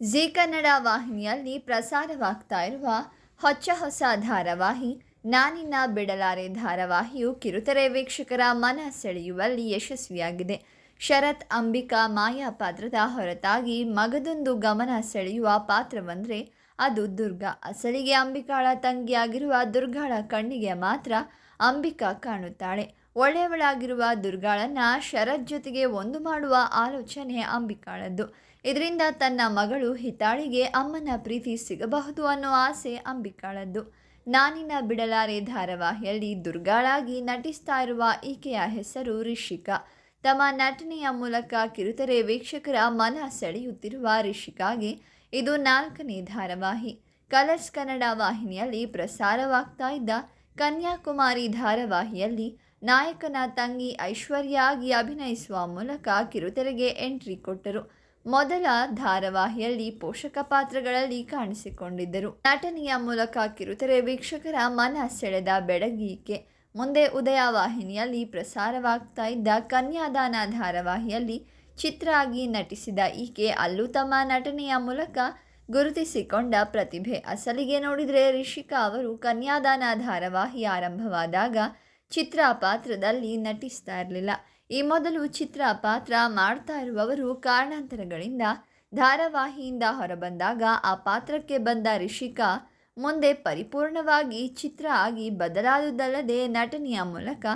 G Kannada ವಾಹಿನಿಯಲ್ಲಿ ಪ್ರಸಾರವಾಗ್ತಾ ಇರುವ ಹೊಚ್ಚ ಹೊಸ ಧಾರಾವಾಹಿ, ನಾನಿನ್ನ ಬಿಡಲಾರೆ ಧಾರಾವಾಹಿಯು ಕಿರುತೆರೆ ವೀಕ್ಷಕರ ಮನ ಸೆಳೆಯುವಲ್ಲಿ ಯಶಸ್ವಿಯಾಗಿದೆ. ಶರತ್ ಅಂಬಿಕಾ ಮಾಯಾ ಪಾತ್ರದ ಹೊರತಾಗಿ ಮಗದೊಂದು ಗಮನ ಸೆಳೆಯುವ ಪಾತ್ರವಂದರೆ ಅದು ದುರ್ಗಾ. ಅಸಲಿಗೆ ಅಂಬಿಕಾಳ ತಂಗಿಯಾಗಿರುವ ದುರ್ಗಾಳ ಕಣ್ಣಿಗೆ ಮಾತ್ರ ಅಂಬಿಕಾ ಕಾಣುತ್ತಾಳೆ. ಒಳ್ಳೆಯವಳಾಗಿರುವ ದುರ್ಗಾಳನ್ನು ಶರತ್ ಜೊತೆಗೆ ಒಂದು ಮಾಡುವ ಆಲೋಚನೆ ಅಂಬಿಕಾಳದ್ದು. ಇದರಿಂದ ತನ್ನ ಮಗಳು ಹಿತಾಳಿಗೆ ಅಮ್ಮನ ಪ್ರೀತಿ ಸಿಗಬಹುದು ಅನ್ನೋ ಆಸೆ ಅಂಬಿಕಾಳದ್ದು. ನಾನಿನ ಬಿಡಲಾರೆ ಧಾರಾವಾಹಿಯಲ್ಲಿ ದುರ್ಗಾಳಾಗಿ ನಟಿಸ್ತಾ ಇರುವ ಈಕೆಯ ಹೆಸರು ರಿಷಿಕಾ. ತಮ್ಮ ನಟನೆಯ ಮೂಲಕ ಕಿರುತೆರೆ ವೀಕ್ಷಕರ ಮನ ಸೆಳೆಯುತ್ತಿರುವ ರಿಷಿಕಾಗೆ ಇದು ನಾಲ್ಕನೇ ಧಾರಾವಾಹಿ. ಕಲರ್ಸ್ ಕನ್ನಡ ವಾಹಿನಿಯಲ್ಲಿ ಪ್ರಸಾರವಾಗ್ತಾ ಇದ್ದ ಕನ್ಯಾಕುಮಾರಿ ಧಾರಾವಾಹಿಯಲ್ಲಿ ನಾಯಕನ ತಂಗಿ ಐಶ್ವರ್ಯ ಆಗಿ ಅಭಿನಯಿಸುವ ಮೂಲಕ ಕಿರುತೆರೆಗೆ ಎಂಟ್ರಿ ಕೊಟ್ಟರು. ಮೊದಲ ಧಾರಾವಾಹಿಯಲ್ಲಿ ಪೋಷಕ ಪಾತ್ರಗಳಲ್ಲಿ ಕಾಣಿಸಿಕೊಂಡಿದ್ದರು. ನಟನೆಯ ಮೂಲಕ ಕಿರುತೆರೆ ವೀಕ್ಷಕರ ಮನ ಸೆಳೆದ ಬೆಡಗೀಕೆ. ಮುಂದೆ ಉದಯ ವಾಹಿನಿಯಲ್ಲಿ ಪ್ರಸಾರವಾಗ್ತಾ ಇದ್ದ ಕನ್ಯಾದಾನ ಧಾರಾವಾಹಿಯಲ್ಲಿ ಚಿತ್ರ ಆಗಿ ನಟಿಸಿದ ಈಕೆ ಅಲ್ಲೂ ತಮ್ಮ ನಟನೆಯ ಮೂಲಕ ಗುರುತಿಸಿಕೊಂಡ ಪ್ರತಿಭೆ. ಅಸಲಿಗೆ ನೋಡಿದರೆ ರಿಷಿಕಾ ಅವರು ಕನ್ಯಾದಾನ ಧಾರಾವಾಹಿ ಆರಂಭವಾದಾಗ ಚಿತ್ರ ಪಾತ್ರದಲ್ಲಿ ನಟಿಸ್ತಾ ಇರಲಿಲ್ಲ. ಈ ಮೊದಲು ಚಿತ್ರ ಪಾತ್ರ ಮಾಡ್ತಾ ಇರುವವರು ಕಾರಣಾಂತರಗಳಿಂದ ಧಾರಾವಾಹಿಯಿಂದ ಹೊರಬಂದಾಗ ಆ ಪಾತ್ರಕ್ಕೆ ಬಂದ ರಿಷಿಕಾ ಮುಂದೆ ಪರಿಪೂರ್ಣವಾಗಿ ಚಿತ್ರ ಆಗಿ ಬದಲಾದುದಲ್ಲದೆ ನಟನೆಯ ಮೂಲಕ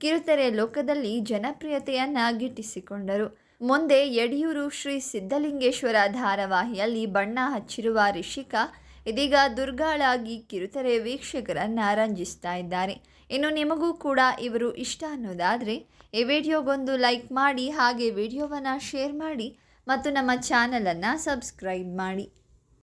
ಕಿರುತೆರೆ ಲೋಕದಲ್ಲಿ ಜನಪ್ರಿಯತೆಯನ್ನು ಗಿಟ್ಟಿಸಿಕೊಂಡರು. ಮುಂದೆ ಯಡಿಯೂರು ಶ್ರೀ ಸಿದ್ಧಲಿಂಗೇಶ್ವರ ಧಾರಾವಾಹಿಯಲ್ಲಿ ಬಣ್ಣ ಹಚ್ಚಿರುವ ರಿಷಿಕಾ ಇದೀಗ ದುರ್ಗಾಳಾಗಿ ಕಿರುತೆರೆ ವೀಕ್ಷಕರನ್ನು ರಂಜಿಸ್ತಾ ಇದ್ದಾರೆ. ಇನ್ನು ನಿಮಗೂ ಕೂಡ ಇವರು ಇಷ್ಟ ಅನ್ನೋದಾದರೆ, ಈ ವಿಡಿಯೋಗೊಂದು ಲೈಕ್ ಮಾಡಿ, ಹಾಗೆ ವಿಡಿಯೋವನ್ನು ಶೇರ್ ಮಾಡಿ, ಮತ್ತು ನಮ್ಮ ಚಾನಲನ್ನು ಸಬ್ಸ್ಕ್ರೈಬ್ ಮಾಡಿ.